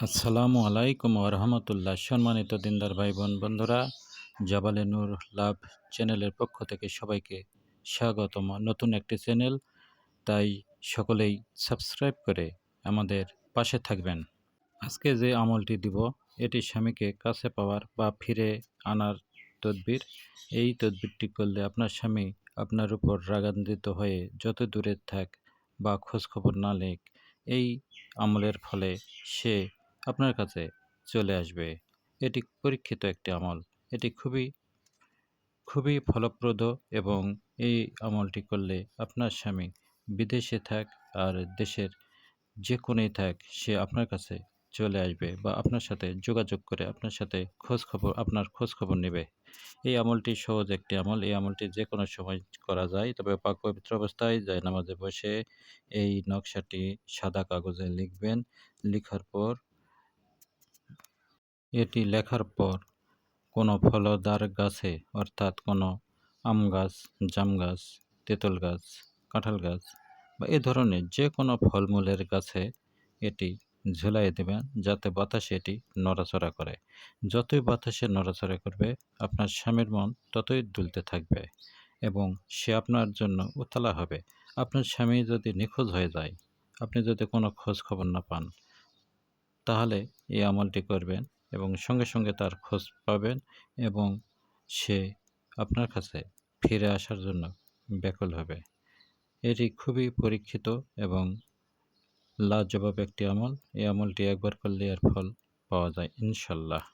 আসসালামু আলাইকুম রহমতুল্লাহ। সম্মানিত দিনদার ভাই বোন বন্ধুরা, জাবালে নূর লাভ চ্যানেলের পক্ষ থেকে সবাইকে স্বাগতম। নতুন একটি চ্যানেল, তাই সকলেই সাবস্ক্রাইব করে আমাদের পাশে থাকবেন। আজকে যে আমলটি দিব, এটি স্বামীকে কাছে পাওয়ার বা ফিরে আনার তদবির। এই তদবিরটি করলে আপনার স্বামী আপনার উপর রাগান্বিত হয়ে যত দূরে থাক বা খোঁজখবর না লেখ এই আমলের ফলে সে আপনার কাছে চলে আসবে। এটি পরীক্ষিত একটি আমল। এটি খুবই খুবই ফলপ্রদ এবং এই আমলটি করলে আপনার স্বামী বিদেশে থাক আর দেশের যে কোনোই থাক, সে আপনার কাছে চলে আসবে বা আপনার সাথে যোগাযোগ করে আপনার সাথে খোঁজ খবর, আপনার খোঁজ খবর নেবে। এই আমলটি সহজ একটি আমল। এই আমলটি যে কোনো সময় করা যায়, তবে পাক পবিত্র অবস্থায় যায় নামাজে বসে এই নকশাটি সাদা কাগজে লিখবেন। লিখার পর এটি লেখার পর কোনো ফলদার গাছে, অর্থাৎ কোনো আম গাছ, জাম গাছ, তেঁতুল গাছ, কাঁঠাল গাছ বা এ ধরনের যে কোনো ফলমূলের গাছে এটি ঝুলাই দেবেন যাতে বাতাসে এটি নড়াচড়া করে। যতই বাতাসে নড়াচড়া করবে, আপনার স্বামীর মন ততই দুলতে থাকবে এবং সে আপনার জন্য উতলা হবে। আপনার স্বামী যদি নিখোঁজ হয়ে যায়, আপনি যদি কোনো খোঁজ খবর না পান, তাহলে এই আমলটি করবেন এবং সঙ্গে সঙ্গে তার খোঁজ পাবেন এবং সে আপনার কাছে ফিরে আসার জন্য ব্যাকুল হবে। এটি খুবই পরীক্ষিত এবং লাজবাব একটি আমল। এই আমলটি একবার করলে এর ফল পাওয়া যায়, ইনশাল্লাহ।